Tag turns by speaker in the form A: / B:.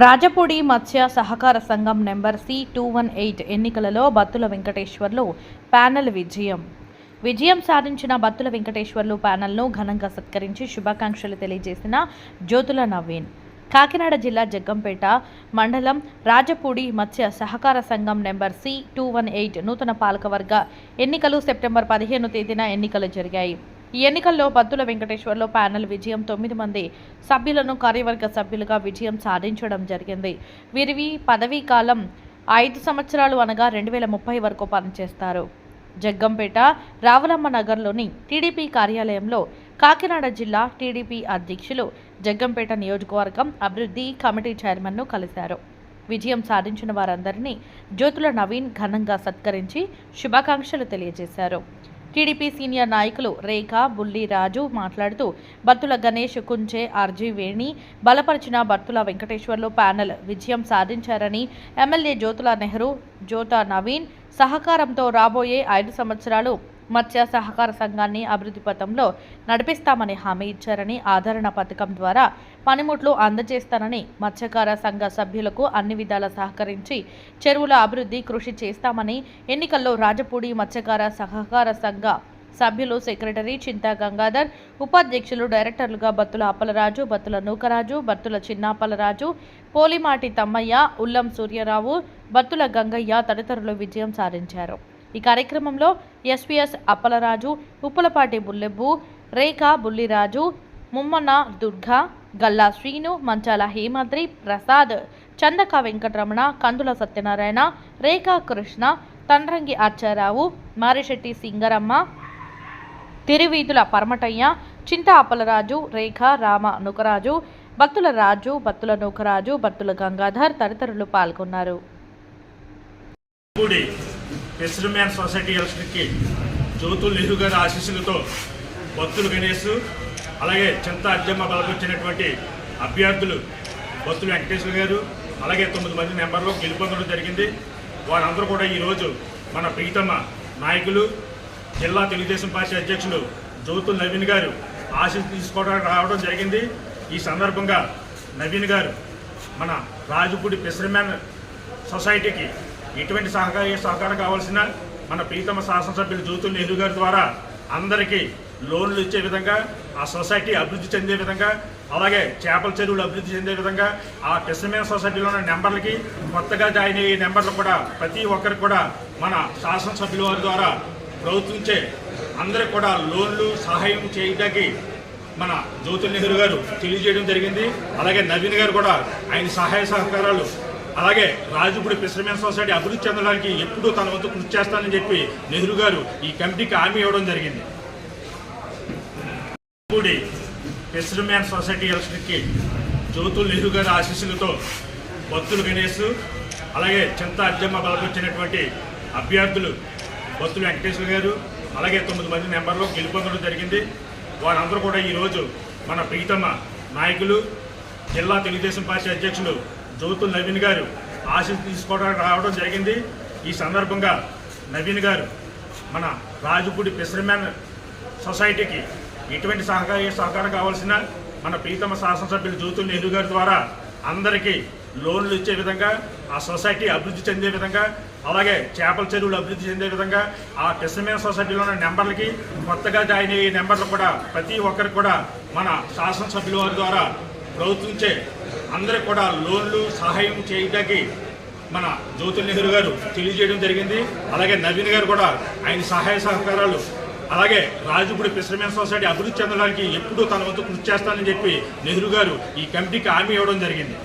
A: రాజపూడి మత్స్య సహకార సంఘం number C two one eight ఎన్నికలలో బత్తుల వెంకటేశ్వర్లు ప్యానెల్ విజయం. విజయం సాధించిన బత్తుల వెంకటేశ్వర్లు ప్యానెల్ను ఘనంగా సత్కరించి శుభాకాంక్షలు తెలియజేసిన జ్యోతుల నవీన్. కాకినాడ జిల్లా జగ్గంపేట మండలం రాజపూడి మత్స్య సహకార సంఘం number C two one eight నూతన పాలకవర్గ ఎన్నికలు సెప్టెంబర్ పదిహేను తేదీన ఎన్నికలు జరిగాయి. ఈ ఎన్నికల్లో బద్దుల వెంకటేశ్వర్లో ప్యానెల్ విజయం తొమ్మిది మంది సభ్యులను కార్యవర్గ సభ్యులుగా విజయం సాధించడం జరిగింది. వీరివి పదవీ కాలం ఐదు సంవత్సరాలు అనగా రెండు వేల ముప్పై వరకు పనిచేస్తారు. జగ్గంపేట రావులమ్మ నగర్లోని టీడీపీ కార్యాలయంలో కాకినాడ జిల్లా టీడీపీ అధ్యక్షులు జగ్గంపేట నియోజకవర్గం అభివృద్ధి కమిటీ చైర్మన్ను కలిశారు. విజయం సాధించిన వారందరినీ జ్యోతుల నవీన్ ఘనంగా సత్కరించి శుభాకాంక్షలు తెలియజేశారు. టీడీపీ సీనియర్ నాయకులు రేఖ బుల్లి రాజు మాట్లాడుతూ బత్తుల గణేష్ కుంచే ఆర్జీ వేణి బలపరిచిన బత్తుల వెంకటేశ్వర్లు ప్యానెల్ విజయం సాధించారని ఎమ్మెల్యే జ్యోతుల నెహ్రూ జ్యోత నవీన్ సహకారంతో రాబోయే ఐదు సంవత్సరాలు మత్స్య సహకార సంఘాన్ని అభివృద్ధి పథంలో నడిపిస్తామని హామీ ఇచ్చారని ఆదరణ పథకం ద్వారా పనిముట్లు అందజేస్తానని మత్స్యకార సంఘ సభ్యులకు అన్ని విధాల సహకరించి చెరువుల అభివృద్ధి కృషి చేస్తామని ఎన్నికల్లో రాజపూడి మత్స్యకార సహకార సంఘ సభ్యులు సెక్రటరీ చింతా గంగాధర్ ఉపాధ్యక్షులు డైరెక్టర్లుగా బత్తుల అప్పలరాజు బత్తుల నూకరాజు బత్తుల చిన్నాపలరాజు పోలిమాటి తమ్మయ్య ఉల్లం సూర్యరావు బత్తుల గంగయ్య తదితరులు విజయం సాధించారు. ఈ కార్యక్రమంలో ఎస్పీఎస్ అప్పలరాజు ఉప్పలపాటి బుల్లెబ్బు రేఖ బుల్లిరాజు ముమ్మన దుర్గా గల్లా శ్రీను మంచాల హేమాద్రి ప్రసాద్ చందక వెంకటరమణ కందుల సత్యనారాయణ రేఖా కృష్ణ తండ్రంగి అచ్చారావు మారిశెట్టి సింగరమ్మ తిరువీధుల పరమటయ్య చింత అప్పలరాజు రేఖ రామ నుకరాజు భక్తుల రాజు భక్తుల నూకరాజు భక్తుల గంగాధర్ తదితరులు పాల్గొన్నారు.
B: కూడి పెస్టర్మ్యాన్ సొసైటీ ఎలక్షన్కి జ్యోతుల్ నెహ్రూ గారి ఆశీస్సులతో భక్తులు గణేష్ అలాగే చింత అజ్జమ్మ బలపరిచినటువంటి అభ్యర్థులు భక్తులు వెంకటేశ్వర గారు అలాగే తొమ్మిది మంది మెంబర్లు గెలుపొందడం జరిగింది. వారందరూ కూడా ఈరోజు మన ప్రీతమ నాయకులు జిల్లా తెలుగుదేశం పార్టీ అధ్యక్షులు జ్యోతుల్ నవీన్ గారు ఆశీస్సు తీసుకోవడానికి రావడం జరిగింది. ఈ సందర్భంగా నవీన్ గారు మన రాజుపూడి ఫిషర్మ్యాన్ సొసైటీకి ఎటువంటి సహకార సహకారం కావాల్సిన మన ప్రీతమ శాసనసభ్యులు జ్యోతుల నెహ్రూ గారి ద్వారా అందరికీ లోన్లు ఇచ్చే విధంగా ఆ సొసైటీ అభివృద్ధి చెందే విధంగా అలాగే చేపల చెరువులు అభివృద్ధి చెందే విధంగా ఆ ఫిషర్మ్యాన్ సొసైటీలో ఉన్న నెంబర్లకి కొత్తగా జాయిన్ అయ్యే నెంబర్లు కూడా ప్రతి ఒక్కరికి కూడా మన శాసనసభ్యుల వారి ద్వారా ప్రభుత్వించే అందరికి కూడా లోన్లు సహాయం చేయడానికి మన జ్యోతుల్ నెహ్రూ గారు తెలియజేయడం జరిగింది. అలాగే నవీన్ గారు కూడా ఆయన సహాయ సహకారాలు అలాగే రాజుపూడి ఫిషర్మెన్ సొసైటీ అభివృద్ధి చెందడానికి ఎప్పుడూ తన వంతు కృషి చేస్తానని చెప్పి నెహ్రూ గారు ఈ కమిటీకి హామీ ఇవ్వడం జరిగింది. రాజుగుడి ఫిషర్మెన్ సొసైటీ ఎలక్షన్కి జ్యోతుల్ నెహ్రూ గారి ఆశీస్సులతో భక్తులు గణేష్ అలాగే చింత అర్జమ్మ బలపరిచినటువంటి అభ్యర్థులు భక్తులు వెంకటేశ్వర గారు అలాగే తొమ్మిది మంది మెంబర్లు గెలుపొందడం జరిగింది. వారందరూ కూడా ఈరోజు మన ప్రీతమ నాయకులు జిల్లా తెలుగుదేశం పార్టీ అధ్యక్షులు జ్యోతుల్ నవీన్ గారు ఆశీస్ తీసుకోవడానికి రావడం జరిగింది. ఈ సందర్భంగా నవీన్ గారు మన రాజుపూడి ఫిషర్మ్యాన్ సొసైటీకి ఎటువంటి సహకార సహకారం కావాల్సిన మన ప్రీతమ శాసనసభ్యులు జ్యోతుల్ నెహ్రూ గారి ద్వారా అందరికీ లోన్లు ఇచ్చే విధంగా ఆ సొసైటీ అభివృద్ధి చెందే విధంగా అలాగే చేపల చెరువులు అభివృద్ధి చెందే విధంగా ఆ ఫిషర్మెన్ సొసైటీలో ఉన్న నెంబర్లకి కొత్తగా జాయిన్ అయ్యే నెంబర్లు కూడా ప్రతి ఒక్కరికి కూడా మన శాసనసభ్యుల వారి ద్వారా ప్రభుత్వించే అందరూ కూడా లోన్లు సహాయం చేయడానికి మన జ్యోతి నెహ్రూ గారు తెలియజేయడం జరిగింది. అలాగే నవీన్ గారు కూడా ఆయన సహాయ సహకారాలు అలాగే రాజుపూడి ఫిషర్మెన్ సొసైటీ అభివృద్ధి చెందడానికి ఎప్పుడూ తన వంతు కృషి చేస్తానని చెప్పి నెహ్రూ గారు ఈ కమిటీకి హామీ ఇవ్వడం జరిగింది.